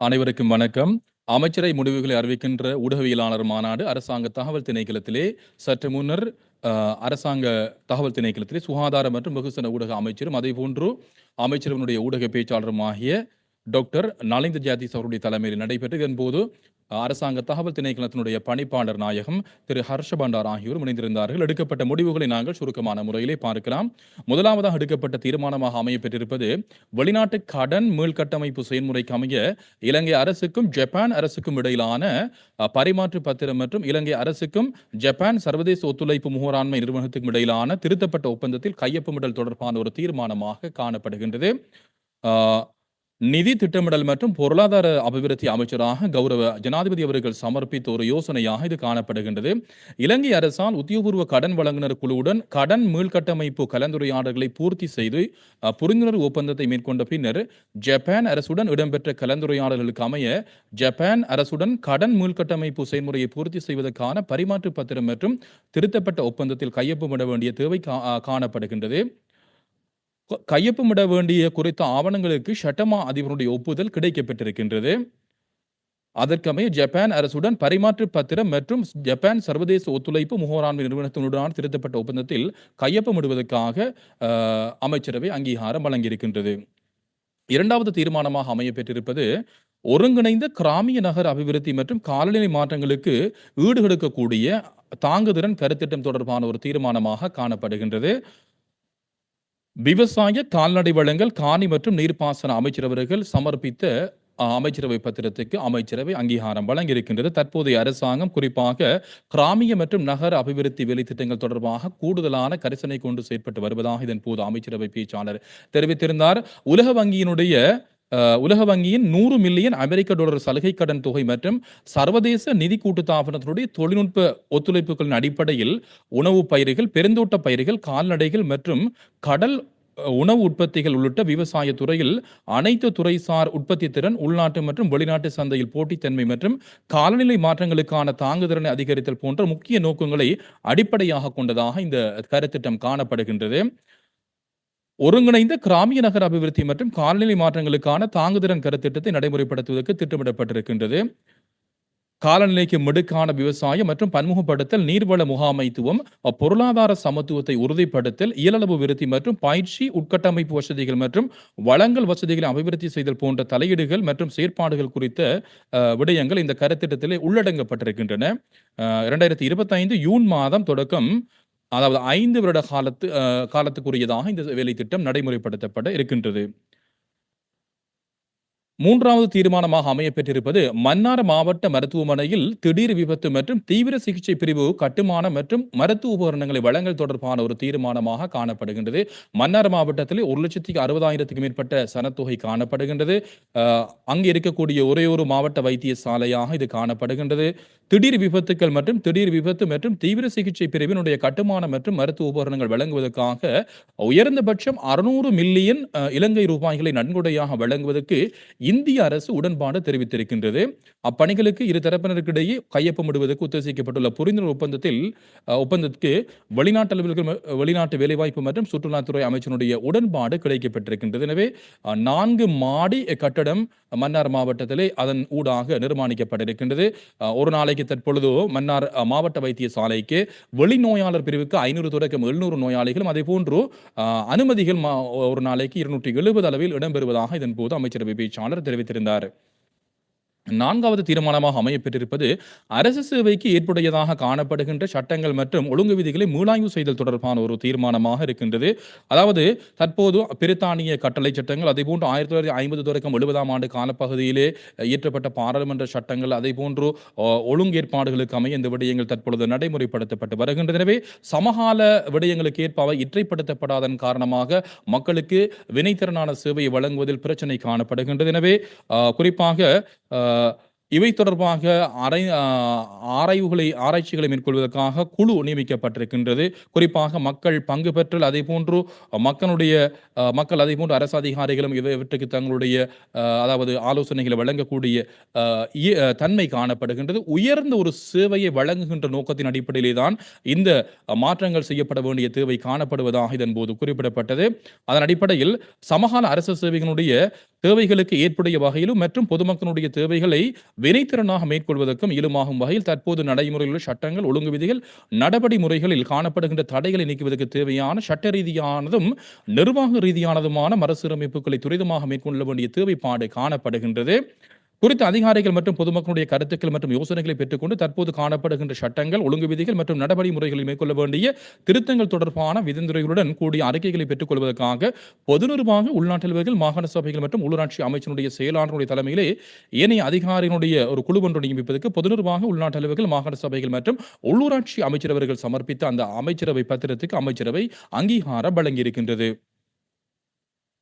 அனைவருக்கும் வணக்கம். அமைச்சரை முடிவுகளை அறிவிக்கின்ற ஊடகவியலாளர் மாநாடு அரசாங்க தகவல் திணைக்களத்திலே சற்று முன்னர் அரசாங்க தகவல் திணைக்களத்திலே சுகாதாரம் மற்றும் வெகுசன ஊடக அமைச்சரும், அதேபோன்று அமைச்சரவனுடைய ஊடக பேச்சாளருமாகிய டாக்டர் நலிந்த ஜாதிஸ் அவருடைய தலைமையில் நடைபெற்று இதன்போது அரசாங்க தகவல் திணைக்களத்தினுடைய பணிப்பாளர் நாயகம் திரு ஹர்ஷ பண்டார் ஆகியோரும் இணைந்திருந்தார்கள். எடுக்கப்பட்ட முடிவுகளை நாங்கள் சுருக்கமான முறையிலே பார்க்கலாம். முதலாவதாக எடுக்கப்பட்ட தீர்மானமாக அமையப்பெற்றிருப்பது, வெளிநாட்டு கடன் மீள்கட்டமைப்பு செயல்முறைக்கு அமைய இலங்கை அரசுக்கும், ஜப்பான் அரசுக்கும் இடையிலான பரிமாற்று பத்திரம் மற்றும் இலங்கை அரசுக்கும், ஜப்பான் சர்வதேச ஒத்துழைப்பு முகராண்மை நிறுவனத்துக்கும் இடையிலான திருத்தப்பட்ட ஒப்பந்தத்தில் கையொப்பமிடல் தொடர்பான ஒரு தீர்மானமாக காணப்படுகின்றது. நிதி திட்டமிடல் மற்றும் பொருளாதார அபிவிருத்தி அமைச்சராக கௌரவ ஜனாதிபதி அவர்கள் சமர்ப்பித்த ஒரு யோசனையாக இது காணப்படுகின்றது. இலங்கை அரசால் உத்தியோகபூர்வ கடன் வழங்குனர் குழுவுடன் கடன் மீள்கட்டமைப்பு கலந்துரையாடல்களை பூர்த்தி செய்து புரிந்துணர்வு ஒப்பந்தத்தை மேற்கொண்ட பின்னர், ஜப்பான் அரசுடன் இடம்பெற்ற கலந்துரையாடல்களுக்கு அமைய, ஜப்பான் அரசுடன் கடன் மீள்கட்டமைப்பு செயல்முறையை பூர்த்தி செய்வதற்கான பரிமாற்று பத்திரம் மற்றும் திருத்தப்பட்ட ஒப்பந்தத்தில் கையொப்பமிட வேண்டிய தேவை கா காணப்படுகின்றது. கையொப்பமிட வேண்டிய குறித்த ஆவணங்களுக்கு ஷட்டமா அதிபருடைய ஒப்புதல் கிடைக்கப்பட்டிருக்கின்றது அதற்கமைய ஜப்பான் அரசுடன் பரிமாற்று பத்திரம் மற்றும் ஜப்பான் சர்வதேச ஒத்துழைப்பு முகவராண்மை நிறுவனத்தினுடன் திருத்தப்பட்ட ஒப்பந்தத்தில் கையொப்பமிடுவதற்காக அமைச்சரவை அங்கீகாரம் வழங்கியிருக்கின்றது. இரண்டாவது தீர்மானமாக அமையப்பெற்றிருப்பது, ஒருங்கிணைந்த கிராமிய நகர அபிவிருத்தி மற்றும் காலநிலை மாற்றங்களுக்கு ஈடுகெடுக்கக்கூடிய தாங்குதிறன் கருத்திட்டம் தொடர்பான ஒரு தீர்மானமாக காணப்படுகின்றது. விவசாய, கால்நடை வளங்கள், காணி மற்றும் நீர்ப்பாசன அமைச்சர் அவர்கள் சமர்ப்பித்த அமைச்சரவை பத்திரத்துக்கு அமைச்சரவை அங்கீகாரம் வழங்கியிருக்கின்றது. தற்போதைய அரசாங்கம் குறிப்பாக கிராமிய மற்றும் நகர அபிவிருத்தி வேலைத்திட்டங்கள் தொடர்பாக கூடுதலான கரிசனை கொண்டு செயற்பட்டு வருவதாக இதன்போது அமைச்சரவை பேச்சாளர் தெரிவித்திருந்தார். உலக வங்கியினுடைய உலக வங்கியின் நூறு மில்லியன் அமெரிக்க டாலர் சலுகை கடன் தொகை மற்றும் சர்வதேச நிதி கூட்டுத்தாபனத்தினுடைய தொழில்நுட்ப ஒத்துழைப்புகளின் அடிப்படையில் உணவு பயிர்கள், பெருந்தோட்ட பயிர்கள், கால்நடைகள் மற்றும் கடல் உணவு உற்பத்திகள் உள்ளிட்ட விவசாய துறையில் அனைத்து துறைசார் உற்பத்தி திறன், உள்நாட்டு மற்றும் வெளிநாட்டு சந்தையில் போட்டித்தன்மை மற்றும் காலநிலை மாற்றங்களுக்கான தாங்குதிறனை அதிகரித்தல் போன்ற முக்கிய நோக்கங்களை அடிப்படையாக கொண்டதாக இந்த கருத்திட்டம் காணப்படுகின்றது. ஒருங்கிணைந்த கிராமிய நகர அபிவிருத்தி மற்றும் காலநிலை மாற்றங்களுக்கான தாங்குதிறன் கருத்திட்டத்தை நடைமுறைப்படுத்துவதற்கு திட்டமிடப்பட்டிருக்கின்றது. காலநிலைக்கு மிடுக்கான விவசாயம் மற்றும் பன்முகப்படுத்தல், நீர்வள முகாமைத்துவம், பொருளாதார சமத்துவத்தை உறுதிப்படுத்தல், இயலளவு விருத்தி மற்றும் பயிற்சி, உட்கட்டமைப்பு வசதிகள் மற்றும் வளங்கள் வசதிகளை அபிவிருத்தி செய்தல் போன்ற தலையீடுகள் மற்றும் செயற்பாடுகள் குறித்த விடயங்கள் இந்த கருத்திட்டத்திலே உள்ளடங்கப்பட்டிருக்கின்றன. இரண்டாயிரத்தி இருபத்தைந்து ஜூன் மாதம் தொடக்கம் அதாவது ஐந்து வருட காலத்து காலத்துக்குரியதாக இந்த வேலைத்திட்டம் நடைமுறைப்படுத்தப்பட இருக்கின்றது. மூன்றாவது தீர்மானமாக அமையப்பெற்றிருப்பது, மன்னார் மாவட்ட மருத்துவமனையில் திடீர் விபத்து மற்றும் தீவிர சிகிச்சை பிரிவு கட்டுமான மற்றும் மருத்துவ உபகரணங்களை வழங்கல் தொடர்பான ஒரு தீர்மானமாக காணப்படுகின்றது. மன்னார் மாவட்டத்தில் ஒரு லட்சத்தி அறுபதாயிரத்துக்கு மேற்பட்ட சனத்தொகை காணப்படுகின்றது. அங்கு இருக்கக்கூடிய ஒரே ஒரு மாவட்ட வைத்தியசாலையாக இது காணப்படுகின்றது. திடீர் விபத்துக்கள் மற்றும் திடீர் விபத்து மற்றும் தீவிர சிகிச்சை பிரிவினுடைய கட்டுமானம் மற்றும் மருத்துவ உபகரணங்கள் வழங்குவதற்காக உயர்ந்தபட்சம் 600 மில்லியன் இலங்கை ரூபாய்களை நன்கொடையாக வழங்குவதற்கு இந்திய அரசு உடன்பாடு தெரிவித்திருக்கின்றது. அப்பணிகளுக்கு இரு தரப்பினருக்கிடையே கையொப்பமிடுவதற்கு உத்தேசிக்கப்பட்டுள்ள புரிந்துணர்வு ஒப்பந்தத்தில் ஒப்பந்தத்துக்கு வெளிநாட்டு அலுவலர்கள் வெளிநாட்டு வேலைவாய்ப்பு மற்றும் சுற்றுலாத்துறை அமைச்சனுடைய உடன்பாடு கிடைக்கப்பட்டிருக்கின்றது எனவே நான்கு மாடி கட்டடம் மன்னார் மாவட்டத்திலே அதன் ஊடாக நிர்மாணிக்கப்பட்டிருக்கின்றது ஒரு நாளைக்கு தற்பொழுது மன்னார் மாவட்ட வைத்தியசாலைக்கு வெளிநோயாளர் பிரிவுக்கு ஐநூறு தொடக்கம் 700 நோயாளிகளும், அதே போன்று அனுமதிகள் ஒரு நாளைக்கு 270 அளவில் இடம்பெறுவதாக இதன் போது அமைச்சரவை பேச்சாளர் தெரிவித்திருந்தார். நான்காவது தீர்மானமாக அமையப்பெற்றிருப்பது, அரசு சேவைக்கு ஏற்புடையதாக காணப்படுகின்ற சட்டங்கள் மற்றும் ஒழுங்கு விதிகளை மீளாய்வு செய்தல் தொடர்பான ஒரு தீர்மானமாக இருக்கின்றது. அதாவது தற்போது பிரித்தானிய கட்டளை சட்டங்கள், அதேபோன்று 1950 தொடக்கம் 70ஆம் ஆண்டு காலப்பகுதியிலே இயற்றப்பட்ட பாராளுமன்ற சட்டங்கள், அதே போன்று ஒழுங்கேற்பாடுகளுக்கு அமைய இந்த விடயங்கள் தற்பொழுது நடைமுறைப்படுத்தப்பட்டு வருகின்றனவே எனவே சமகால விடயங்களுக்கு ஏற்ப அவை இற்றைப்படுத்தப்படாதன் காரணமாக மக்களுக்கு வினைத்திறனான சேவையை வழங்குவதில் பிரச்சனை காணப்படுகின்றது. எனவே குறிப்பாக äh, இவை தொடர்பாக அரை ஆராய்வுகளை ஆராய்ச்சிகளை மேற்கொள்வதற்காக குழு நியமிக்கப்பட்டிருக்கின்றது. குறிப்பாக மக்கள் பங்கு பெற்றல், அதேபோன்று மக்களுடைய மக்கள் அதே போன்று அரசு அதிகாரிகளும் இவற்றுக்கு தங்களுடைய அதாவது ஆலோசனைகளை வழங்கக்கூடிய இய தன்மை காணப்படுகின்றது. உயர்ந்த ஒரு சேவையை வழங்குகின்ற நோக்கத்தின் அடிப்படையிலே தான் இந்த மாற்றங்கள் செய்யப்பட வேண்டிய தேவை காணப்படுவதாக இதன்போது குறிப்பிடப்பட்டது. அதன் அடிப்படையில் சமகால அரசு சேவைகளுடைய தேவைகளுக்கு ஏற்புடைய வகையிலும் மற்றும் பொதுமக்களுடைய தேவைகளை வினைத்திறனாக மேற்கொள்வதற்கும் இயலுமாகும் வகையில் தற்போது நடைமுறையில் உள்ள சட்டங்கள், ஒழுங்கு விதிகள், நடபடிமுறைகளில் காணப்படுகின்ற தடைகளை நீக்குவதற்கு தேவையான சட்ட ரீதியானதும், நிர்வாக ரீதியானதுமான மறுசீரமைப்புகளை துரிதமாக மேற்கொள்ள வேண்டிய தேவைப்பாடு காணப்படுகின்றது. குறித்த அதிகாரிகள் மற்றும் பொதுமக்களுடைய கருத்துக்கள் மற்றும் யோசனைகளை பெற்றுக்கொண்டு தற்போது காணப்படுகின்ற சட்டங்கள், ஒழுங்கு விதிகள் மற்றும் நடபடிமுறைகளில் மேற்கொள்ள வேண்டிய திருத்தங்கள் தொடர்பான விதிமுறைகளுடன் கூடிய அறிக்கைகளை பெற்றுக் கொள்வதற்காக பொது நிர்வாக, உள்நாட்டலுவர்கள் மாகாண சபைகள் மற்றும் உள்ளூராட்சி அமைச்சினுடைய செயலாளருடைய தலைமையிலே ஏனைய அதிகாரிகளுடைய ஒரு குழு ஒன்றை நியமிப்பதற்கு பொது நிர்வாக, உள்நாட்டலுவர்கள் மாகாண சபைகள் மற்றும் உள்ளூராட்சி அமைச்சரவர்கள் சமர்ப்பித்த அந்த அமைச்சரவை பத்திரத்துக்கு அமைச்சரவை அங்கீகாரம் வழங்கியிருக்கின்றது.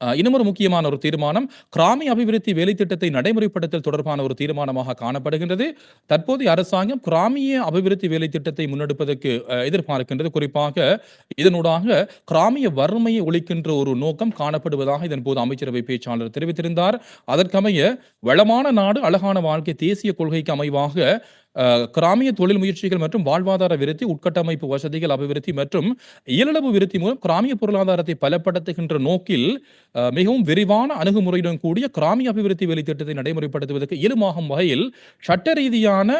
அ ஒரு முக்கியமான ஒரு தீர்மானம், கிராமிய அபிவிருத்தி வேலைத்திட்டத்தை நடைமுறைப்படுத்தல் தொடர்பான ஒரு தீர்மானமாக காணப்படுகின்றது. தற்போதைய அரசாங்கம் கிராமிய அபிவிருத்தி வேலைத்திட்டத்தை முன்னெடுப்பதற்கு எதிர்பார்க்கின்றது. குறிப்பாக இதனூடாக கிராமிய வறுமையை ஒழிக்கின்ற ஒரு நோக்கம் காணப்படுவதாக இதன்போது அமைச்சரவை பேச்சாளர் தெரிவித்திருந்தார். அதற்கமைய வளமான நாடு, அழகான வாழ்க்கை தேசிய கொள்கைக்கு அமைவாக கிராமிய தொழில் முயற்சிகள் மற்றும் வாழ்வாதார விருத்தி, உட்கட்டமைப்பு வசதிகள் அபிவிருத்தி மற்றும் இயலளவு விருத்தி மூலம் கிராமிய பொருளாதாரத்தை பலப்படுத்துகின்ற நோக்கில் மிகவும் விரிவான அணுகுமுறையுடன் கூடிய கிராமிய அபிவிருத்தி வேலைத்திட்டத்தை நடைமுறைப்படுத்துவதற்கு இயலுமாகும் வகையில் சட்ட ரீதியான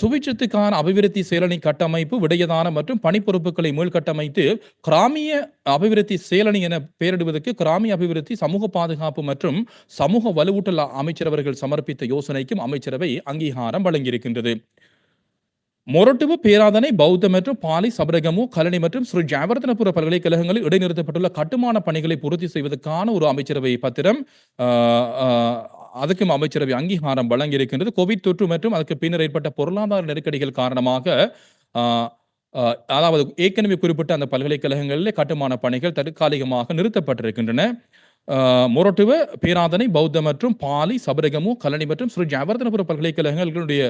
சுபிட்சத்துக்கான அபிவிருத்தி செயலணி கட்டமைப்பு, விடயதான மற்றும் பணிப்பொறுப்புகளை மீள்கட்டமைத்து கிராமிய அபிவிருத்தி செயலணி என பெயரிடுவதற்கு கிராமிய அபிவிருத்தி, சமூக பாதுகாப்பு மற்றும் சமூக வலுவூட்டல் அமைச்சரவர்கள் சமர்ப்பித்த யோசனைக்கும் அமைச்சரவை அங்கீகாரம் வழங்கியிருக்கின்றது. மொரட்டுவு பேராதனை, பௌத்த மற்றும் பாலி, சபரகமு, கலனி மற்றும் ஸ்ரீ ஜாவர்தனபுர பல்கலைக்கழகங்களில் இடைநிறுத்தப்பட்டுள்ள கட்டுமான பணிகளை பூர்த்தி செய்வதற்கான ஒரு அமைச்சரவை பத்திரம் அதுக்கும் அமைச்சரவை அங்கீகாரம் வழங்கியிருக்கின்றது. கோவிட் தொற்று மற்றும் அதற்கு பின்னர் ஏற்பட்ட பொருளாதார நெருக்கடிகள் காரணமாக அதாவது ஏற்கனவே குறிப்பிட்ட அந்த பல்கலைக்கழகங்களிலே கட்டுமான பணிகள் தற்காலிகமாக நிறுத்தப்பட்டிருக்கின்றன. அ மொரட்டுவ, பேராதனை, பௌத்த மற்றும் பாலி, சபரகமு, கலனி மற்றும் ஸ்ரீ ஜவர்தனபுர பல்கலைக்கழகங்களுடைய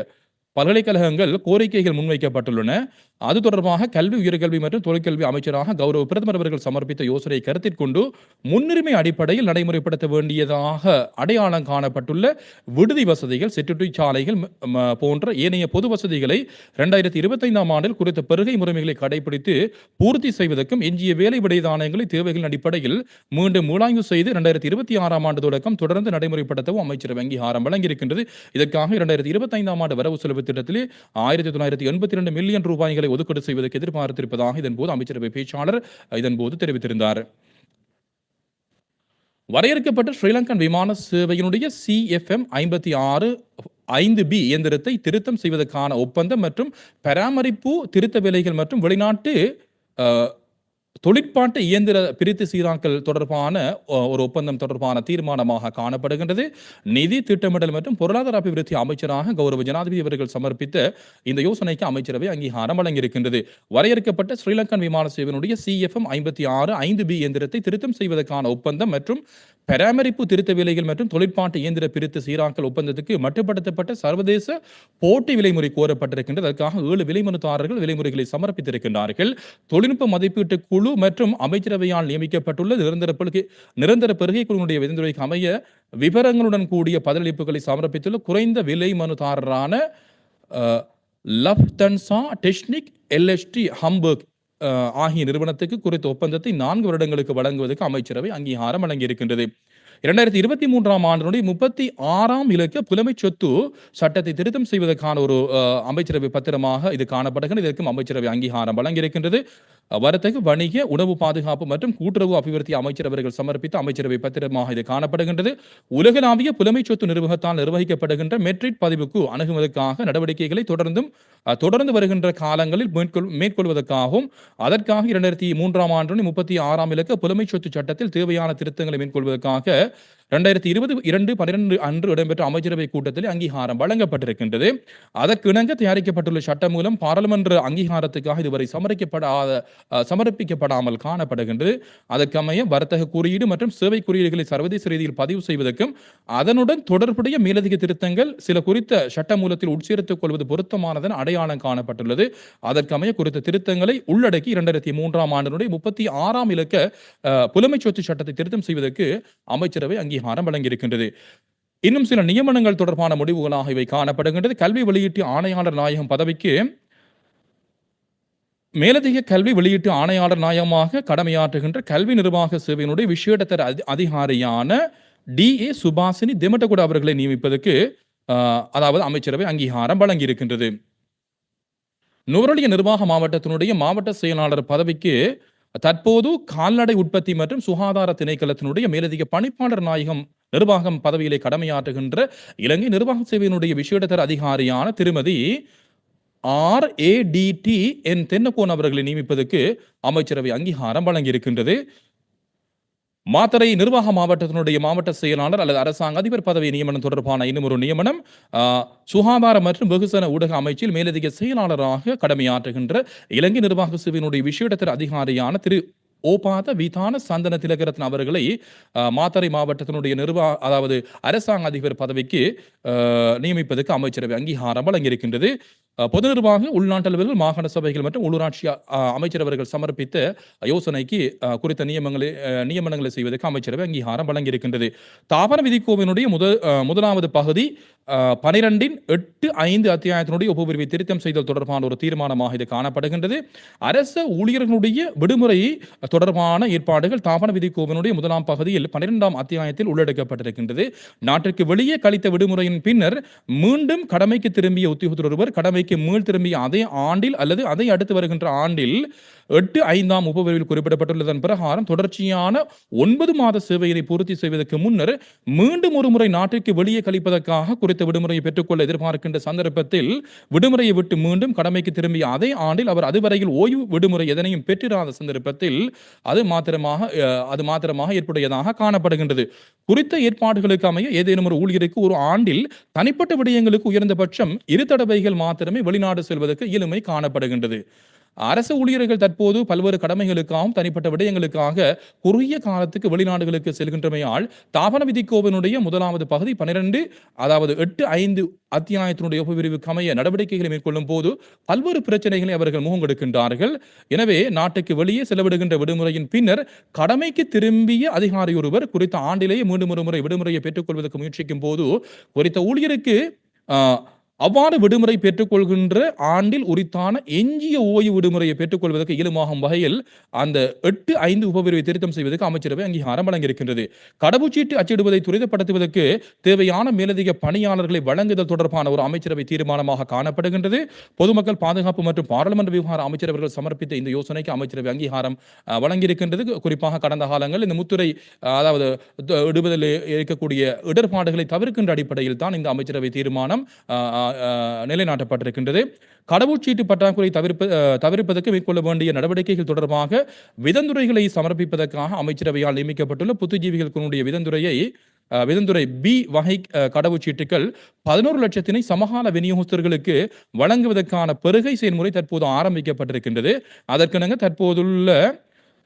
பல்கலைக்கழகங்கள் கோரிக்கைகள் முன்வைக்கப்பட்டுள்ளன. அது தொடர்பாக கல்வி, உயர்கல்வி மற்றும் தொழிற்கல்வி அமைச்சராக கௌரவ பிரதமர் அவர்கள் சமர்ப்பித்த யோசனையை கருத்தில் கொண்டு முன்னுரிமை அடிப்படையில் நடைமுறைப்படுத்த வேண்டியதாக அடையாளம் காணப்பட்டுள்ள விடுதி வசதிகள், சிற்றுண்டிச்சாலைகள் சாலைகள் போன்ற ஏனைய பொது வசதிகளை 2025ஆம் ஆண்டில் குறித்த பெருகை முறைமைகளை கடைபிடித்து பூர்த்தி செய்வதற்கும், எஞ்சிய வேலை விடைதானங்களை தேவைகளின் அடிப்படையில் மீண்டும் மீளாய்வு செய்து 2026ஆம் ஆண்டு தொடக்கம் தொடர்ந்து நடைமுறைப்படுத்தவும் அமைச்சரவை அங்கீகாரம் வழங்கியிருக்கின்றது. இதற்காக 2025ஆம் ஆண்டு வரவு செலவு திட்டத்திலே 1982 மில்லியன் ரூபாய்களை ஒதுக்கீடு செய்வதற்கு எதிர்பார்த்திருப்பதாக இதன்போது அமைச்சரவை பேச்சாளர் இதன்போது தெரிவித்திருந்தார். வரையறுக்கப்பட்ட ஸ்ரீலங்கன் விமான சேவையினுடைய சிஎஃப்எம் 56 5பி இயந்திரத்தை திருத்தம் செய்வதற்கான ஒப்பந்தம் மற்றும் பராமரிப்பு, திருத்த வேலைகள் மற்றும் வெளிநாட்டு தொழிற்பாட்டு இயந்திர பிரித்து சீராக்கல் தொடர்பான ஒரு ஒப்பந்தம் தொடர்பான தீர்மானமாக காணப்படுகின்றது. நிதி, திட்டமிடல் மற்றும் பொருளாதார அபிவிருத்தி அமைச்சராக கௌரவ ஜனாதிபதி அவர்கள் சமர்ப்பித்த இந்த யோசனைக்கு அமைச்சரவை அங்கீகாரம் வழங்கியிருக்கின்றது. வரையறுக்கப்பட்ட ஸ்ரீலங்கன் விமான சேவையினுடைய சிஎஃப்எம் 56 5பி இயந்திரத்தை திருத்தம் செய்வதற்கான ஒப்பந்தம் மற்றும் பராமரிப்பு, திருத்த விலைகள் மற்றும் தொழிற்பாட்டு இயந்திர பிரித்து சீராக்கல் ஒப்பந்தத்துக்கு மட்டுப்படுத்தப்பட்ட சர்வதேச போட்டி விலைமுறை கோரப்பட்டிருக்கின்றது. அதற்காக ஏழு விலைமனுதாரர்கள் விலைமுறைகளை சமர்ப்பித்திருக்கின்றார்கள். தொழில்நுட்ப மதிப்பீட்டு குழு மற்றும் அமைச்சரவையால் நியமிக்கப்பட்டுள்ள நிரந்தர பெறுகை நிரந்தர பெருகை குழுவினுடைய விதிந்துரைக்கு அமைய விவரங்களுடன் கூடிய பதிலளிப்புகளை சமர்ப்பித்துள்ள குறைந்த விலை மனுதாரரான Lufthansa Lufthansa Technik LST Hamburg ஆகிய நிறுவனத்துக்கு குறித்த ஒப்பந்தத்தை நான்கு வருடங்களுக்கு வழங்குவதற்கு அமைச்சரவை அங்கீகாரம் வழங்கியிருக்கின்றது. 2023ஆம் ஆண்டினுடைய 36ஆம் இலக்க புலமை சொத்து சட்டத்தை திருத்தம் செய்வதற்கான ஒரு அமைச்சரவை பத்திரமாக இது காணப்படுகிறது. இதற்கும் அமைச்சரவை அங்கீகாரம் வழங்கியிருக்கின்றது. வர்த்தக, வணிக, உணவு பாதுகாப்பு மற்றும் கூட்டுறவு அபிவிருத்தி அமைச்சர் அவர்கள் சமர்ப்பித்த அமைச்சரவை பத்திரமாக இது காணப்படுகின்றது. உலகளாவிய புலமை சொத்து நிர்வாகத்தால் நிர்வகிக்கப்படுகின்ற மெட்ரிட் பதிவுக்கு அணுகுவதற்காக நடவடிக்கைகளை தொடர்ந்தும் தொடர்ந்து வருகின்ற காலங்களில் மேற்கொள் மேற்கொள்வதற்காகவும், அதற்காக 2003ஆம் ஆண்டு 36ஆம் இலக்க புலமை சொத்து சட்டத்தில் தேவையான திருத்தங்களை மேற்கொள்வதற்காக 2022 அன்று இடம்பெற்ற அமைச்சரவை கூட்டத்தில் அங்கீகாரம் வழங்கப்பட்டிருக்கின்றது. அதற்கிணங்க தயாரிக்கப்பட்டுள்ள சட்டம் மூலம் பாராளுமன்ற அங்கீகாரத்துக்காக இதுவரை சமரிக்கப்படாத சமர்ப்பிக்கப்படாமல் காணப்படுகின்றது. அதற்கமைய வர்த்தக குறியீடு மற்றும் சேவை குறியீடுகளை சர்வதேச ரீதியில் பதிவு செய்வதற்கும் அதனுடன் தொடர்புடைய மேலதிக திருத்தங்கள் சில குறித்த சட்டமூலத்தில் உட்சேர்த்துக் கொள்வது பொருத்தமானதன் அடையாளம் காணப்பட்டுள்ளது. அதற்கமைய குறித்த திருத்தங்களை உள்ளடக்கி இரண்டாயிரத்தி மூன்றாம் ஆண்டினுடைய முப்பத்தி ஆறாம் இலக்க அஹ், சொத்து சட்டத்தை திருத்தம் செய்வதற்கு அமைச்சரவை அங்கீகாரம் வழங்கியிருக்கின்றது. இன்னும் சில நியமனங்கள் தொடர்பான முடிவுகளாக இவை காணப்படுகின்றது. கல்வி வெளியீட்டு ஆணையாளர் நாயகம் பதவிக்கு மேலதிக கல்வி வெளியீட்டு ஆணையாளர் நாயகமாக கடமையாற்றுகின்ற கல்வி நிர்வாக சேவையினுடைய விஷயத்தர அதிகாரியான டி ஏ சுபாசினி திமட்டகுட அவர்களை நியமிப்பதற்கு அதாவது அமைச்சரவை அங்கீகாரம் வழங்கியிருக்கின்றது. நுவரலிய நிர்வாக மாவட்டத்தினுடைய மாவட்ட செயலாளர் பதவிக்கு தற்போது கால்நடை உற்பத்தி மற்றும் சுகாதார திணைக்களத்தினுடைய மேலதிக பணிப்பாளர் நாயகம் நிர்வாகம் பதவியிலே கடமையாற்றுகின்ற இலங்கை நிர்வாக சேவையினுடைய விசேடத்தர அதிகாரியான திருமதி ஆர் ஏடிடி என் தென்னக்கோன் அவர்களை நியமிப்பதற்கு அமைச்சரவை அங்கீகாரம் வழங்கியிருக்கின்றது. மாத்தறை நிர்வாக மாவட்டத்தினுடைய மாவட்ட செயலாளர் அல்லது அரசாங்க அதிபர் பதவி நியமனம் தொடர்பான இன்னும் ஒரு நியமனம் சுகாதார மற்றும் வெகுசன ஊடக அமைச்சில் மேலதிக செயலாளராக கடமையாற்றுகின்ற இலங்கை நிர்வாக சேவையினுடைய விசேடத்தர அதிகாரியான திரு ஓபாத விதான சந்தன திலகரத்ன அவர்களை மாத்தறை மாவட்டத்தினுடைய நிர்வாக அதாவது அரசாங்க அதிபர் பதவிக்கு நியமிப்பதற்கு அமைச்சரவை அங்கீகாரம் வழங்கியிருக்கின்றது. பொது நிர்வாக உள்நாட்டளவில் மாகாண சபைகள் மற்றும் உள்ளூராட்சி அமைச்சரவர்கள் சமர்ப்பித்த யோசனைக்கு குறித்த நியமங்களை நியமனங்களை செய்வதற்கு அமைச்சரவை அங்கீகாரம் வழங்கியிருக்கின்றது. தாபன விதிக்கோவினுடைய முதல் முதலாவது பகுதி பனிரெண்டின் எட்டு ஐந்து அத்தியாயத்தினுடைய உபபிரிவை திருத்தம் செய்தல் தொடர்பான ஒரு தீர்மானமாக இது காணப்படுகின்றது. அரச ஊழியர்களுடைய விடுமுறை தொடர்பான ஏற்பாடுகள் தாபன விதி விதிக்கோவினுடைய முதலாம் பகுதியில் பன்னிரெண்டாம் அத்தியாயத்தில் உள்ளடக்கப்பட்டிருக்கின்றது. நாட்டிற்கு வெளியே கழித்த விடுமுறையின் பின்னர் மீண்டும் கடமைக்கு திரும்பிய உத்தியோகத்தர் ஒருவர் கடமைக்கு மீள் திரும்பிய அதே ஆண்டில் அல்லது அதை அடுத்து வருகின்ற ஆண்டில் எட்டு ஐந்தாம் உபபிரிவில் குறிப்பிடப்பட்டுள்ளதன் பிரகாரம் தொடர்ச்சியான ஒன்பது மாத சேவையினை பூர்த்தி செய்வதற்கு முன்னர் மீண்டும் ஒரு முறை நாட்டிற்கு வெளியே கழிப்பதற்காக குறித்த விடுமுறையை பெற்றுக்கொள்ள எதிர்பார்க்கின்ற சந்தர்ப்பத்தில் விடுமுறையை விட்டு மீண்டும் கடமைக்கு திரும்பிய அதே ஆண்டில் அவர் அதுவரையில் ஓய்வு விடுமுறை எதனையும் பெற்றிராத சந்தர்ப்பத்தில் அது மாத்திரமாக அது மாத்திரமாக ஏற்புடையதாக காணப்படுகின்றது. குறித்த ஏற்பாடுகளுக்கு அமைய ஏதேனும் ஒரு ஊழியருக்கு ஒரு ஆண்டில் தனிப்பட்ட விடயங்களுக்கு உயர்ந்தபட்சம் இரு தடவைகள் மாத்திரமே வெளிநாடு செல்வதற்கு இயலுமை காணப்படுகின்றது. அரசு ஊழியர்கள் தற்போது பல்வேறு கடமைகளுக்காகவும் தனிப்பட்ட விடயங்களுக்காக குறுகிய காலத்துக்கு வெளிநாடுகளுக்கு செல்கின்றமையால் தாபன விதிக்கோவனுடைய முதலாவது பகுதி பனிரெண்டு அதாவது எட்டு ஐந்து அத்தியாயத்தினுடைய உபபிரிவு கமைய நடவடிக்கைகளை மேற்கொள்ளும் போது பல்வேறு பிரச்சனைகளை அவர்கள் முகங்கொடுக்கின்றார்கள் எனவே நாட்டுக்கு வெளியே செலவிடுகின்ற விடுமுறையின் பின்னர் கடமைக்கு திரும்பிய அதிகாரி ஒருவர் குறித்த ஆண்டிலேயே மீண்டும் ஒரு முறை விடுமுறையை பெற்றுக்கொள்வதற்கு முயற்சிக்கும் போது குறித்த ஊழியருக்கு அவ்வாறு விடுமுறை பெற்றுக்கொள்கின்ற ஆண்டில் உரித்தான எஞ்சிய ஓய்வு விடுமுறையை பெற்றுக்கொள்வதற்கு இயலுமாகும் வகையில் அந்த எட்டு ஐந்து உபபிரிவை திருத்தம் செய்வதற்கு அமைச்சரவை அங்கீகாரம் வழங்கியிருக்கின்றது. கடவுச்சீட்டு அச்சிடுவதை துரிதப்படுத்துவதற்கு தேவையான மேலதிக பணியாளர்களை வழங்குதல் தொடர்பான ஒரு அமைச்சரவை தீர்மானமாக காணப்படுகின்றது. பொதுமக்கள் பாதுகாப்பு மற்றும் பாராளுமன்ற விவகார அமைச்சரவர்கள் சமர்ப்பித்த இந்த யோசனைக்கு அமைச்சரவை அங்கீகாரம் வழங்கியிருக்கின்றது. குறிப்பாக கடந்த காலங்கள் இந்த முத்துரை அதாவது இடுவதில் இருக்கக்கூடிய இடர்பாடுகளை தவிர்க்கின்ற அடிப்படையில் தான் இந்த அமைச்சரவை தீர்மானம் நிலைநாட்டப்பட்டிருக்கின்றது. கடவுச்சீட்டு பற்றாக்குறை தவிர்ப்ப தவிர்ப்பதற்கு மேற்கொள்ள வேண்டிய நடவடிக்கைகள் தொடர்பாக விதந்துரைகளை சமர்ப்பிப்பதற்காக அமைச்சரவையால் நியமிக்கப்பட்டுள்ள புத்துஜீவிகளுடைய விதந்துரையை விதந்துறை விதந்துரை பி வகை கடவுச்சீட்டுகள் பதினோரு லட்சத்தினை சமகால விநியோகஸ்தர்களுக்கு வழங்குவதற்கான பெருகை செயல்முறை தற்போது ஆரம்பிக்கப்பட்டிருக்கின்றது. அதற்கெனங்க தற்போதுள்ள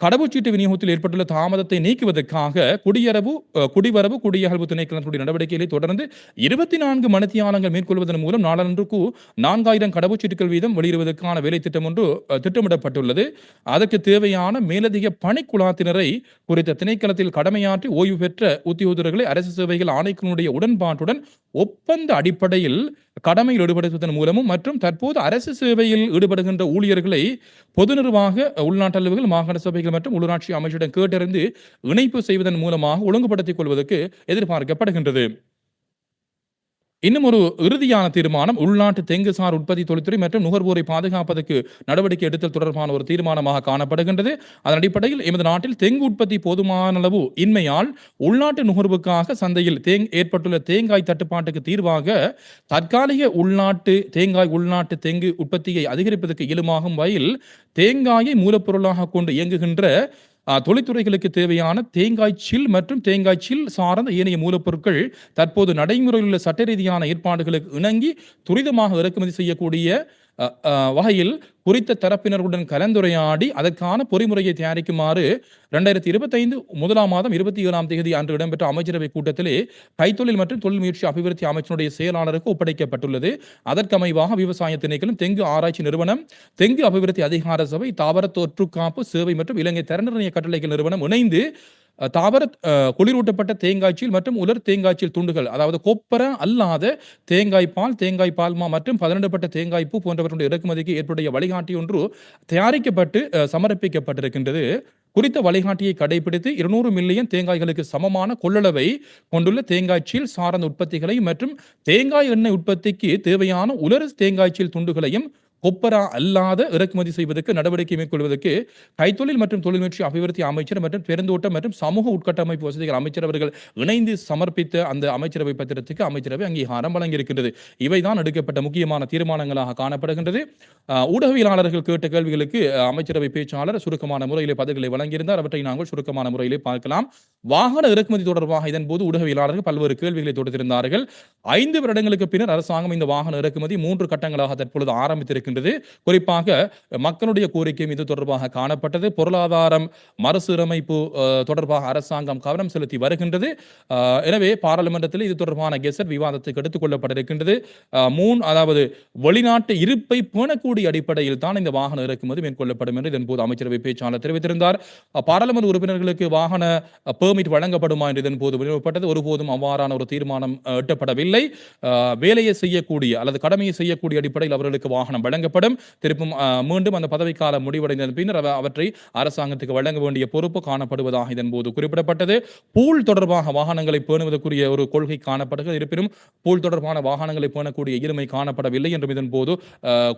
கடவுச்சீட்டு விநியோகத்தில் ஏற்பட்டுள்ள தாமதத்தை நீக்குவதற்காக குடியரவு குடிவரவு குடியகல்வு திணைக்களத்துடைய நடவடிக்கைகளை தொடர்ந்து இருபத்தி நான்கு மணித்தியாலங்கள் மேற்கொள்வதன் மூலம் நாளொன்றுக்கு நான்காயிரம் கடவுச்சீட்டுகள் வீதம் வெளியிடுவதற்கான வேலை திட்டம் ஒன்று திட்டமிடப்பட்டுள்ளது. அதற்கு தேவையான மேலதிக பணிக்குழாத்தினரை குறித்த திணைக்களத்தில் கடமையாற்றி ஓய்வு பெற்ற உத்தியோகர்களை அரசு சேவைகள் ஆணைக்குழுடைய உடன்பாட்டுடன் ஒப்பந்த அடிப்படையில் கடமையில் ஈடுபடுத்துவதன் மூலமும் மற்றும் தற்போது அரசு சேவையில் ஈடுபடுகின்ற ஊழியர்களை பொது நிர்வாக உள்நாட்டளவுகள் மாகாண சபைகள் மற்றும் உள்ளூராட்சி அமைச்சிடம் கேட்டறிந்து இணைப்பு செய்வதன் மூலமாக ஒழுங்குபடுத்திக் கொள்வதற்கு எதிர்பார்க்கப்படுகின்றது. இன்னும் ஒரு இறுதியான தீர்மானம் உள்நாட்டு தெங்கு சார் உற்பத்தி தொழில்துறை மற்றும் நுகர்வோரை பாதுகாப்பதற்கு நடவடிக்கை எடுத்தல் தொடர்பான ஒரு தீர்மானமாக காணப்படுகின்றது. அதன் அடிப்படையில் எமது நாட்டில் தெங்கு உற்பத்தி போதுமான அளவு இன்மையால் உள்நாட்டு நுகர்வுக்காக சந்தையில் தேங் ஏற்பட்டுள்ள தேங்காய் தட்டுப்பாட்டுக்கு தீர்வாக தற்காலிக உள்நாட்டு தேங்காய் உள்நாட்டு தெங்கு உற்பத்தியை அதிகரிப்பதற்கு இயலுமாகும் வகையில் தேங்காயை மூலப்பொருளாக கொண்டு இயங்குகின்ற தொழில்துறைகளுக்கு தேவையான தேங்காய் சில் மற்றும் தேங்காய் சில் சார்ந்த ஏனைய மூலப்பொருட்கள் தற்போது நடைமுறையில் உள்ள சட்ட ரீதியான ஏற்பாடுகளுக்கு இணங்கி துரிதமாக இறக்குமதி செய்யக்கூடிய வகையில் குறித்த தரப்பினருடன் கலந்துரையாடி அதற்கான பொறிமுறையை தயாரிக்குமாறு ரெண்டாயிரத்தி இருபத்தைந்து முதலாம் மாதம் இருபத்தி ஏழாம் தேதி அன்று இடம்பெற்ற அமைச்சரவை கூட்டத்திலே கைத்தொழில் மற்றும் தொழில் முயற்சி அபிவிருத்தி அமைச்சனுடைய செயலாளருக்கு ஒப்படைக்கப்பட்டுள்ளது. அதற்கமைவாக விவசாய திணைக்களும் தெங்கு ஆராய்ச்சி நிறுவனம் தெங்கு அபிவிருத்தி அதிகார சபை தாவர தொற்று காப்பு சேவை மற்றும் இலங்கை தரநிர்ணய கட்டளைகள் நிறுவனம் இணைந்து தாவர குளிரூட்டப்பட்ட தேங்காய்ச்சியில் மற்றும் உலர் தேங்காய்ச்சியில் துண்டுகள் அதாவது கொப்பர அல்லாத தேங்காய் பால் தேங்காய் பால்மா மற்றும் பதனிடப்பட்ட தேங்காய் பூ போன்றவற்றுடைய இறக்குமதிக்கு ஏற்புடைய வழிகாட்டி ஒன்று தயாரிக்கப்பட்டு சமர்ப்பிக்கப்பட்டிருக்கின்றது. குறித்த வழிகாட்டியை கடைபிடித்து இருநூறு மில்லியன் தேங்காய்களுக்கு சமமான கொள்ளளவை கொண்டுள்ள தேங்காய்ச்சியில் சார்ந்த உற்பத்திகளை மற்றும் தேங்காய் எண்ணெய் உற்பத்திக்கு தேவையான உலர் தேங்காய்ச்சியில் துண்டுகளையும் கொப்பரா அல்லாத இறக்குமதி செய்வதற்கு நடவடிக்கை மேற்கொள்வதற்கு கைத்தொழில் மற்றும் தொழில் முயற்சி அபிவிருத்தி அமைச்சர் மற்றும் பெருந்தோட்டம் மற்றும் சமூக உட்கட்டமைப்பு வசதிகள் அமைச்சர் அவர்கள் இணைந்து சமர்ப்பித்த அந்த அமைச்சரவை பத்திரத்துக்கு அமைச்சரவை அங்கீகாரம் வழங்கியிருக்கின்றது. இவைதான் எடுக்கப்பட்ட முக்கியமான தீர்மானங்களாக காணப்படுகின்றது. ஊடகவியலாளர்கள் கேட்ட கேள்விகளுக்கு அமைச்சரவை பேச்சாளர் சுருக்கமான முறையிலே பதில்களை வழங்கியிருந்தார். அவற்றை நாங்கள் சுருக்கமான முறையிலே பார்க்கலாம். வாகன இறக்குமதி தொடர்பாக இதன் போது ஊடகவியலாளர்கள் பல்வேறு கேள்விகளை தொடுத்திருந்தார்கள். ஐந்து வருடங்களுக்கு பின்னர் அரசாங்கம் இந்த வாகன இறக்குமதி மூன்று கட்டங்களாக தற்பொழுது இருக்கின்றது. குறிப்பாக மக்களுடைய கோரிக்கையும் இது தொடர்பாக காணப்பட்டது. பொருளாதாரம் மறுசீரமைப்பு தொடர்பாக அரசாங்கம் கவனம் செலுத்தி வருகின்றது. எனவே பாராளுமன்றத்தில் இது தொடர்பான கெசட் விவாதத்துக்கு எடுத்துக் கொள்ளப்பட்டிருக்கின்றது. மூன் அதாவது வெளிநாட்டு இருப்பை பேணக்கூடிய அடிப்படையில் தான் இந்த வாகன இறக்குமதி மேற்கொள்ளப்படும் என்று இதன்போது அமைச்சரவை பேச்சாளர் தெரிவித்திருந்தார். பாராளுமன்ற உறுப்பினர்களுக்கு வாகன பெர்மிட் வழங்கப்படுமா என்று இதன்போது வெளியிடப்பட்டது ஒருபோதும் அவ்வாறான ஒரு தீர்மானம் எட்டப்படவில்லை. வேலையை செய்யக்கூடிய அல்லது கடமையை செய்யக்கூடிய அடிப்படையில் அவர்களுக்கு வாகனம் வழங்க வழங்கப்படும். திருப்பும் மீண்டும் அந்த பதவிக்காலம் முடிவடைந்த பின்னர் அவற்றை அரசாங்கத்துக்கு வழங்க வேண்டிய பொறுப்பு காணப்படுவதாக இதன் போது குறிப்பிடப்பட்டது. பூல் தொடர்பாக வாகனங்களை பேணுவதற்குரிய ஒரு கொள்கை காணப்படுகிறது. இருப்பினும் பூல் தொடர்பான வாகனங்களை பேணக்கூடிய இருமை காணப்படவில்லை என்றும் இதன் போது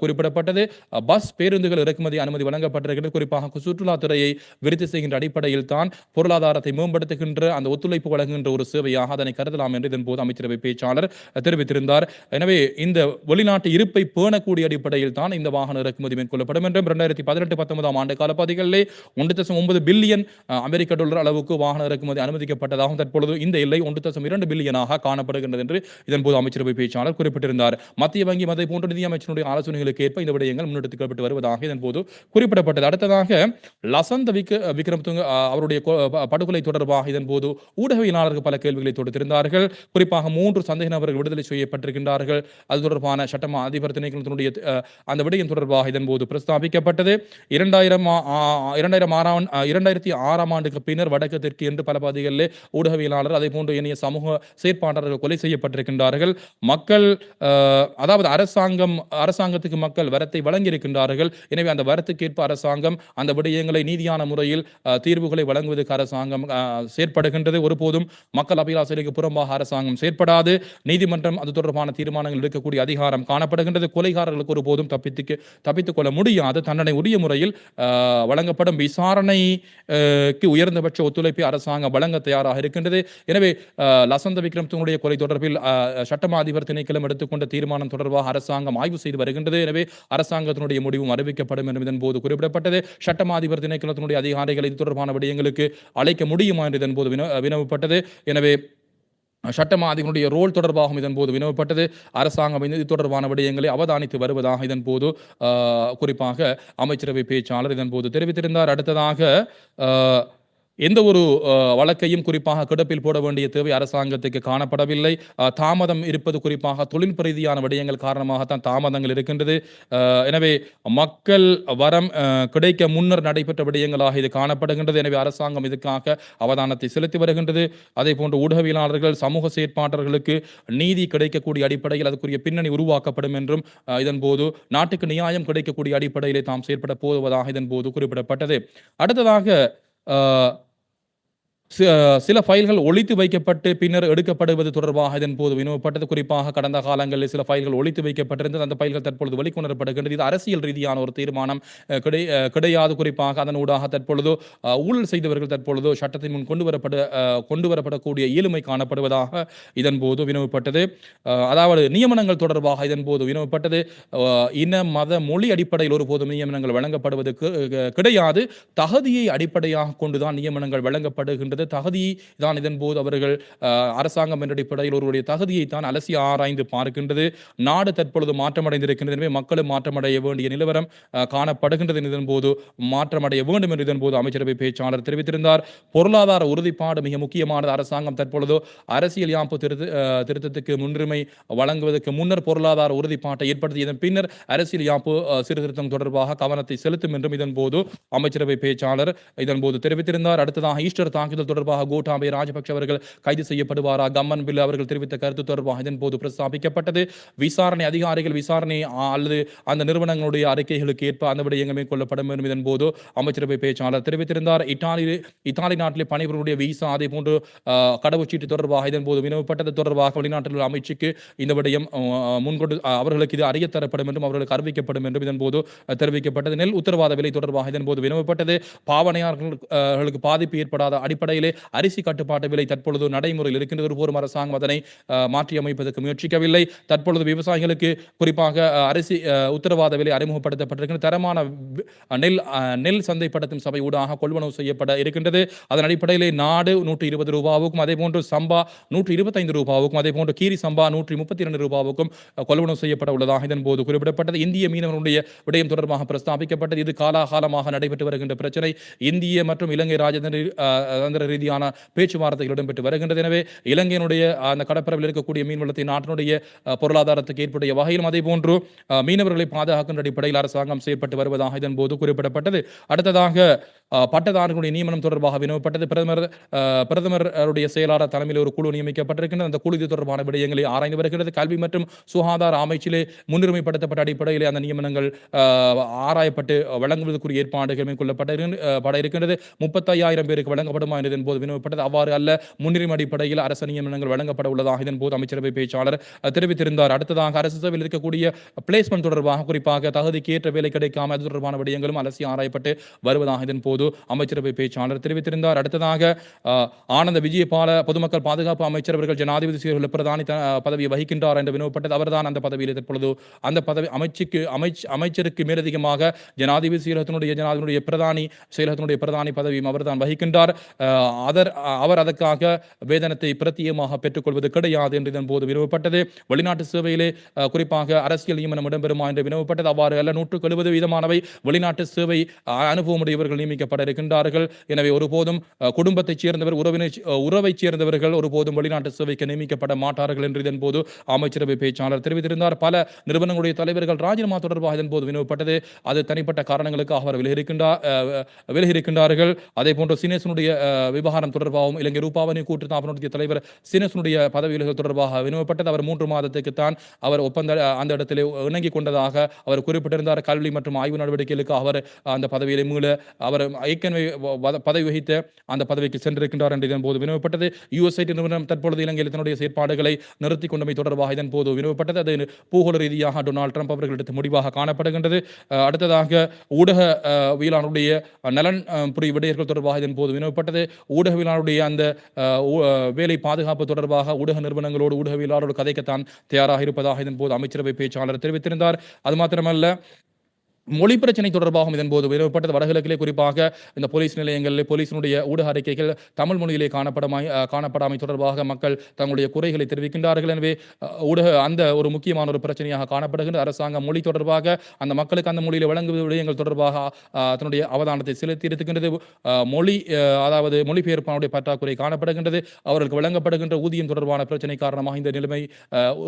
குறிப்பிடப்பட்டது. பஸ் பேருந்துகள் இறக்குமதி அனுமதி வழங்கப்பட்டிருக்கிறது. குறிப்பாக சுற்றுலாத்துறையை விருத்தி செய்கின்ற அடிப்படையில் தான் பொருளாதாரத்தை மேம்படுத்துகின்ற அந்த ஒத்துழைப்பு வழங்குகின்ற ஒரு சேவையாக அதனை கருதலாம் என்று இதன் போது அமைச்சரவை பேச்சாளர் தெரிவித்திருந்தார். எனவே இந்த வெளிநாட்டு இருப்பை பேணக்கூடிய அடிப்படையில் தான் இந்த வாகன இறக்குமதி மேற்கொள்ளப்படும் என்றும் இரண்டாயிரத்தி பதினெட்டு பத்தொன்பதாம் ஆண்டு காலப்பகுதிகளிலே ஒன்று தசம் ஒன்பது பில்லியன் அமெரிக்க டாலர் அளவுக்கு வாகன இறக்குமதி அனுமதிக்கப்பட்டதாகவும் தற்பொழுது இந்த எல்லை ஒன்று தசம் இரண்டு பில்லியனாக காணப்படுகின்றது என்று இதன்போது அமைச்சரவை பேச்சாளர் குறிப்பிட்டிருந்தார். மத்திய வங்கி மதை போன்ற நிதியமைச்சருடைய ஆலோசனைகளுக்கு ஏற்ப இந்த விடயங்கள் முன்னெடுக்கப்பட்டு வருவதாக இதன்போது குறிப்பிடப்பட்டது. அடுத்ததாக லசந்த விக் விக்ரமதுங்க அவருடைய படுகொலை தொடர்பாக இதன்போது ஊடகவியலாளர்கள் பல கேள்விகளை தொடுத்திருந்தார்கள். குறிப்பாக மூன்று சந்தேக நபர்கள் விடுதலை செய்யப்பட்டிருக்கின்றார்கள். அது தொடர்பான சட்டமா அதிபர் திணைக்களத்தினுடைய அந்த விடயம் தொடர்பாக இதன்போது பிரஸ்தாபிக்கப்பட்டது. இரண்டாயிரம் இரண்டாயிரம் ஆறாம் இரண்டாயிரத்தி ஆறாம் ஆண்டுக்கு பின்னர் வடக்கு தெற்கு என்று பல பகுதிகளில் ஊடகவியலாளர் அதே போன்று இணைய சமூக செயற்பாட்டாளர்கள் கொலை செய்யப்பட்டிருக்கின்றார்கள். மக்கள் அதாவது அரசாங்கம் அரசாங்கத்துக்கு மக்கள் வரத்தை வழங்கியிருக்கின்றார்கள். எனவே அந்த வரத்துக்கேற்ப அரசாங்கம் அந்த விடயங்களை நீதியான முறையில் தீர்வுகளை வழங்குவதற்கு அரசாங்கம் செயற்படுகின்றது. ஒருபோதும் மக்கள் அபிலாசைக்கு புறம்பாக அரசாங்கம் செயற்படாது. நீதிமன்றம் அது தொடர்பான தீர்மானங்கள் எடுக்கக்கூடிய அதிகாரம் காணப்படுகின்றது. கொலைகாரர்களுக்கு ஒருபோதும் தப்பித்துக்கு தப்பித்துக் கொள்ள முடியாது. தண்டனை உரிய முறையில் வழங்கப்படும். விசாரணைக்கு உயர்ந்தபட்ச ஒத்துழைப்பை அரசாங்கம் வழங்க தயாராக இருக்கின்றது. எனவே லசந்த விக்ரமத்துடைய கொலை தொடர்பில் சட்டமா அதிபர் திணைக்களம் எடுத்துக்கொண்ட தீர்மானம் தொடர்பாக அரசாங்கம் ஆய்வு செய்து வருகின்றது. எனவே அரசாங்கத்தினுடைய முடிவும் அறிவிக்கப்படும் என்று இதன் போது குறிப்பிடப்பட்டது. சட்டமா அதிபர் திணைக்களத்தினுடைய அதிகாரிகள் இது தொடர்பான விடயங்களுக்கு அழைக்க முடியுமா என்று இதன் போது வினவப்பட்டது. எனவே சட்டமா அதிபருடைய ரோல் தொடர்பாகவும் இதன் போது வினவப்பட்டது. அரசாங்கம் இது தொடர்பான விடயங்களை அவதானித்து வருவதாக இதன் போது குறிப்பாக அமைச்சரவை பேச்சாளர் இதன் போது தெரிவித்திருந்தார். அடுத்ததாக ஆஹ், எந்த ஒரு வழக்கையும் குறிப்பாக கிடப்பில் போட வேண்டிய தேவை அரசாங்கத்துக்கு காணப்படவில்லை. தாமதம் இருப்பது குறிப்பாக தொழில்நுட்ப ரீதியான விடயங்கள் காரணமாகத்தான் தாமதங்கள் இருக்கின்றது. எனவே மக்கள் வரம் கிடைக்க முன்னர் நடைபெற்ற விடயங்களாக இது காணப்படுகின்றது. எனவே அரசாங்கம் இதுக்காக அவதானத்தை செலுத்தி வருகின்றது. அதே போன்று ஊடகவியலாளர்கள் சமூக செயற்பாட்டர்களுக்கு நீதி கிடைக்கக்கூடிய அடிப்படையில் அதுக்குரிய பின்னணி உருவாக்கப்படும் என்றும் இதன்போது இதன் போது நாட்டுக்கு நியாயம் கிடைக்கக்கூடிய அடிப்படையிலே தாம் செயற்பட போவதாக இதன் போது குறிப்பிடப்பட்டது. அடுத்ததாக சில ஃபைல்கள் ஒழித்து வைக்கப்பட்டு பின்னர் எடுக்கப்படுவது தொடர்பாக இதன் போது வினவப்பட்டது குறிப்பாக கடந்த காலங்களில் சில ஃபைல்கள் ஒழித்து வைக்கப்பட்டிருந்தது. அந்த ஃபைல்கள் தற்பொழுது வெளிக்கொணரப்படுகின்றது. இது அரசியல் ரீதியான ஒரு தீர்மானம். கிடை கிடையாது. குறிப்பாக அதன் ஊடாக தற்பொழுது ஊழல் செய்தவர்கள் தற்பொழுது சட்டத்தின் முன் கொண்டு வரப்பட கொண்டு வரப்படக்கூடிய இயலுமை காணப்படுவதாக இதன் போது வினவப்பட்டது அதாவது நியமனங்கள் தொடர்பாக இதன் போது வினவப்பட்டது இன மத மொழி அடிப்படையில் ஒருபோதும் நியமனங்கள் வழங்கப்படுவது கிடையாது. தகுதியை அடிப்படையாக கொண்டுதான் நியமனங்கள் வழங்கப்படுகின்றது. வினவப்பட்டது தகுதி தான் இதன் போது அவர்கள் அரசாங்கம் என்ற அடிப்படையில் ஒருவருடைய தகுதியை தான் அலசி ஆராய்ந்து பார்க்கின்றது. நாடு தற்பொழுது மாற்றமடைந்திருக்கின்றது. எனவே மக்களும் மாற்றமடைய வேண்டிய நிலவரம் காணப்படுகின்றது இதன் போது மாற்றமடைய வேண்டும் என்று இதன் போது அமைச்சரவை பேச்சாளர் தெரிவித்திருந்தார். பொருளாதார உறுதிப்பாடு மிக முக்கியமானது. அரசாங்கம் தற்பொழுது அரசியல் யாப்பு திருத்த திருத்தத்துக்கு முன்னுரிமை வழங்குவதற்கு முன்னர் பொருளாதார உறுதிப்பாட்டை ஏற்படுத்தியதன் பின்னர் அரசியல் யாப்பு சீர்திருத்தம் தொடர்பாக கவனத்தை செலுத்தும் என்றும் இதன் போது அமைச்சரவை பேச்சாளர் இதன் போது தெரிவித்திருந்தார். அடுத்ததாக ஈஸ்டர் தாக்குதல் தொடர்பாக கோட்டாபய ராஜபக்ஷ அவர்கள் கைது செய்யப்படுவாரா? கம்மன் பில் அவர்கள் தெரிவித்த கருத்து தொடர்பாக இதன் போது பிரஸ்தாபிக்கப்பட்டது. விசாரணை அதிகாரிகள் விசாரணை அல்லது அந்த நிறுவனங்களுடைய அறிக்கைகளுக்கு ஏற்ப அந்த விடயங்கள் மேற்கொள்ளப்படும் என்றும் இதன் போது அமைச்சரவை பேச்சாளர் தெரிவித்திருந்தார். இத்தாலி இத்தாலி நாட்டில் பணிபுரிவுடைய விசா அதே போன்று கடவுச்சீட்டு தொடர்பாக இதன் போது வினவப்பட்டது தொடர்பாக வெளிநாட்டில் உள்ள அமைச்சுக்கு இந்த விடயம் முன்கொண்டு அவர்களுக்கு இது அறிய தரப்படும் என்றும் அவர்களுக்கு அறிவிக்கப்படும் என்றும் இதன் போது தெரிவிக்கப்பட்டது. நெல் உத்தரவாத விலை தொடர்பாக இதன் போது வினவப்பட்டது பாவனையாளர்களுக்கு பாதிப்பு ஏற்படாத அடிப்படை அடிப்படையிலே அரிசி கட்டுப்பாட்டு விலை தற்பொழுது நடைமுறையில் இருக்கின்ற ஒருபோதும் அரசாங்கம் அதனை அஹ், மாற்றி அமைப்பதற்கு முயற்சிக்கவில்லை. தற்பொழுது விவசாயிகளுக்கு குறிப்பாக அரிசி உத்தரவாத விலை அறிமுகப்படுத்தப்பட்டிருக்கின்ற தரமான நெல் நெல் சந்தைப்படுத்தும் சபை ஊடாக கொள்வனவு செய்யப்பட இருக்கின்றது. அதன் அடிப்படையிலே நாடு நூற்றி இருபது ரூபாவுக்கும் அதே போன்று சம்பா நூற்றி இருபத்தைந்து ரூபாவுக்கும் அதே போன்று கீரி சம்பா நூற்றி முப்பத்தி இரண்டு ரூபாவுக்கும் கொள்வனவு செய்யப்பட உள்ளதாக இதன் போது குறிப்பிடப்பட்டது. இந்திய மீனவர்களுடைய விடயம் தொடர்பாக பிரஸ்தாபிக்கப்பட்டது. இது காலாகாலமாக நடைபெற்று வருகின்ற பிரச்சனை. இந்திய மற்றும் இலங்கை ராஜதந்திர அஹ், ரீதியான பேச்சுவார்த்தைகள் இடம்பெற்று வருகின்றது. எனவே இலங்கையினுடைய அந்த கடற்பரப்பில் இருக்கக்கூடிய மீன்வளத்தை நாட்டினுடைய பொருளாதாரத்துக்கு ஏற்புடைய வகையிலும் அதே போன்று மீனவர்களை பாதுகாக்கின்ற அடிப்படையில் அரசாங்கம் செயற்பட்டு வருவதாக இதன் போது குறிப்பிடப்பட்டது. அடுத்ததாக பட்டதாரர்களுடைய நியமனம் தொடர்பாக வினவப்பட்டது. பிரதமர் பிரதமருடைய செயலாளர் தலைமையில் ஒரு குழு நியமிக்கப்பட்டிருக்கின்றது. அந்த குழு இது தொடர்பான விடயங்களை ஆராய்ந்து வருகிறது. கல்வி மற்றும் சுகாதார அமைச்சிலே முன்னுரிமைப்படுத்தப்பட்ட அடிப்படையிலே அந்த நியமனங்கள் ஆராயப்பட்டு வழங்குவதற்குரிய ஏற்பாடுகள் மேற்கொள்ளப்பட இரு- இருக்கின்றது. முப்பத்தையாயிரம் பேருக்கு வழங்கப்படுமா? என்று இதன் போது வினவப்பட்டது அவ்வாறு அல்ல முன்னுரிமை அடிப்படையில் அரசு நியமனங்கள் வழங்கப்பட உள்ளதாக இதன் போது அமைச்சரவை பேச்சாளர் தெரிவித்திருந்தார். அடுத்ததாக அரசு சேவையில் இருக்கக்கூடிய பிளேஸ்மெண்ட் தொடர்பாக குறிப்பாக தகுதிக்கு ஏற்ற வேலை கிடைக்காம அது தொடர்பான விடயங்களும் அலசி ஆராயப்பட்டு வருவதாக இதன் போது அமைச்சரவை பேச்சாளர் தெரிவித்திருந்தார். அடுத்ததாக ஆனந்த விஜயபால பொதுமக்கள் பாதுகாப்பு அமைச்சர் அவர்கள் ஜனாதிபதி சீர்கள் பிரதானி பதவியை வகிக்கின்றார் என்று வினவப்பட்டது அவர்தான் அந்த பதவியில் தற்பொழுது அந்த பதவி அமைச்சுக்கு அமைச் அமைச்சருக்கு மேலதிகமாக ஜனாதிபதி செயலகத்தினுடைய ஜனாதிபதியுடைய பிரதானி செயலகத்தினுடைய பிரதானி பதவியும் அவர்தான் வகிக்கின்றார். அதர் அவர் அதற்காக வேதனத்தை பிரத்தியமாக பெற்றுக்கொள்வது கிடையாது என்று இதன் போது வினவப்பட்டது. வெளிநாட்டு சேவையிலே குறிப்பாக அரசியல் நியமனம் இடம்பெறுமா என்று வினவப்பட்டது. அவ்வாறு அல்ல நூற்றுக்கு எழுபது வீதமானவை வெளிநாட்டு சேவை அனுபவமுடையவர்கள் நியமிக்கப்பட இருக்கின்றார்கள். எனவே ஒருபோதும் குடும்பத்தைச் சேர்ந்தவர் உறவினை உறவைச் சேர்ந்தவர்கள் ஒருபோதும் வெளிநாட்டு சேவைக்கு நியமிக்கப்பட மாட்டார்கள் என்று இதன் போது அமைச்சரவை பேச்சாளர் தெரிவித்திருந்தார். பல நிறுவனங்களுடைய தலைவர்கள் ராஜினாமா தொடர்பாக இதன் போது வினவப்பட்டது. அது தனிப்பட்ட காரணங்களுக்காக அவர் விலகியிருக்கின்றார் அஹ், விலகியிருக்கின்றார்கள். அதே போன்று சினேசனுடைய விவகாரம் தொடர்பாகவும் இலங்கை ரூபாவணி கூட்டு தாபனத்திய தலைவர் சினசனுடைய பதவி விலகல் தொடர்பாக வினவப்பட்டது அவர் மூன்று மாதத்துக்கு தான் அவர் ஒப்பந்த அந்த இடத்திலே இணங்கிக் கொண்டதாக அவர் குறிப்பிட்டிருந்தார். கல்வி மற்றும் ஆய்வு நடவடிக்கைகளுக்கு அவர் அந்த பதவியிலே மீள அவர் ஏற்கனவே பதவி வகித்த அந்த பதவிக்கு சென்றிருக்கின்றார் என்று இதன் போது வினவப்பட்டது யுஎஸ்ஐடி நிறுவனம் தற்பொழுது இலங்கையில் தன்னுடைய செயற்பாடுகளை நிறுத்தி கொண்டமை தொடர்பாக இதன் போது வினவப்பட்டது அது பூகோள ரீதியாக டொனால்ட் ட்ரம்ப் அவர்கள் எடுத்த முடிவாக காணப்படுகின்றது. அடுத்ததாக ஊடக வீலானுடைய நலன் புரி விடயர்கள் தொடர்பாக இதன் போது வினவப்பட்டது ஊடகவியலாளருடைய அந்த வேலை பாதுகாப்பு தொடர்பாக ஊடக நிறுவனங்களோடு ஊடகவியலாளரோடு கதைக்கத்தான் தயாராக இருப்பதாக இதன் போது அமைச்சரவை பேச்சாளர் தெரிவித்திருந்தார். அது மாத்திரமல்ல மொழி பிரச்சனை தொடர்பாகவும் இதன் போது வினவப்பட்டது வடகிழக்கிலே குறிப்பாக இந்த போலீஸ் நிலையங்களில் போலீசினுடைய ஊடக அறிக்கைகள் தமிழ் மொழியிலே காணப்படமாய் காணப்படாமை தொடர்பாக மக்கள் தங்களுடைய குறைகளை தெரிவிக்கின்றார்கள். எனவே ஊடக அந்த ஒரு முக்கியமான ஒரு பிரச்சனையாக காணப்படுகின்றது அரசாங்கம் மொழி தொடர்பாக அந்த மக்களுக்கு அந்த மொழியில் வழங்கும் விடயங்கள் தொடர்பாக தன்னுடைய அவதானத்தை செலுத்தி இருக்கின்றது. மொழி அதாவது மொழிபெயர்ப்பானுடைய பற்றாக்குறை காணப்படுகின்றது. அவர்களுக்கு வழங்கப்படுகின்ற ஊதியம் தொடர்பான பிரச்சனை காரணமாக இந்த நிலைமை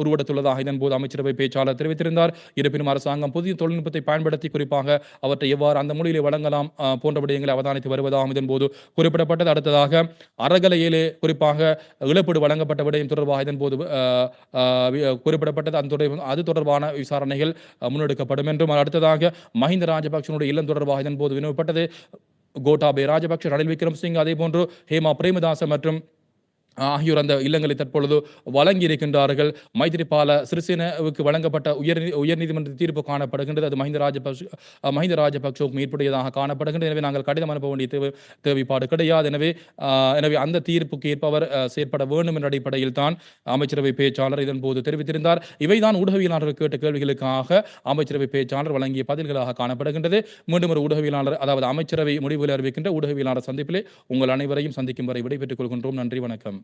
உருவெடுத்துள்ளதாக இதன் போது அமைச்சரவை பேச்சாளர் தெரிவித்திருந்தார். இருப்பினும் அரசாங்கம் புதிய தொழில்நுட்பத்தை பயன்படுத்தி குறிப்பாக அவற்றை எவ்வாறு அந்த மொழியிலே வழங்கலாம் போன்ற விடயங்களை அவதானித்து வருவதாகவும் இதன் போது குறிப்பிடப்பட்டது அடுத்ததாக அறகலையிலே குறிப்பாக இழப்பீடு வழங்கப்பட்ட விடயம் தொடர்பாக இதன் போது குறிப்பிடப்பட்டது. அந்த அது தொடர்பான விசாரணைகள் முன்னெடுக்கப்படும் என்றும் அடுத்ததாக மஹிந்த ராஜபக்சனுடைய இல்லம் தொடர்பாக இதன் போது வினவப்பட்டது கோட்டாபே ராஜபக்ஷ ரணில் விக்ரம்சிங் அதே போன்று ஹேமா பிரேமதாச மற்றும் ஆகியோர் அந்த இல்லங்களை தற்பொழுது வழங்கி இருக்கின்றார்கள் மைத்திரிபால சிறிசேனவுக்கு வழங்கப்பட்ட உயர் உயர்நீதிமன்ற தீர்ப்பு காணப்படுகின்றது. அது மஹிந்த ராஜபக்ஷ மஹிந்த ராஜபக்ஷவுக்கு ஏற்புடையதாக காணப்படுகின்றது. எனவே நாங்கள் கடிதம் அனுப்ப வேண்டிய தேவை தேவைப்பாடு கிடையாது. எனவே எனவே அந்த தீர்ப்புக்கு ஏற்பவர் செயற்பட வேண்டும் என்ற அடிப்படையில் தான் அமைச்சரவை பேச்சாளர் இதன் போது தெரிவித்திருந்தார். இவைதான் ஊடகவியலாளர்கள் கேட்ட கேள்விகளுக்காக அமைச்சரவை பேச்சாளர் வழங்கிய பதில்களாக காணப்படுகின்றது. மீண்டும் ஒரு ஊடகவியலாளர் அதாவது அமைச்சரவை முடிவுகளை அறிவிக்கின்ற ஊடகவியலாளர் சந்திப்பிலே உங்கள் அனைவரையும் சந்திக்கும் வரை விடைபெற்றுக் கொள்கின்றோம். நன்றி வணக்கம்.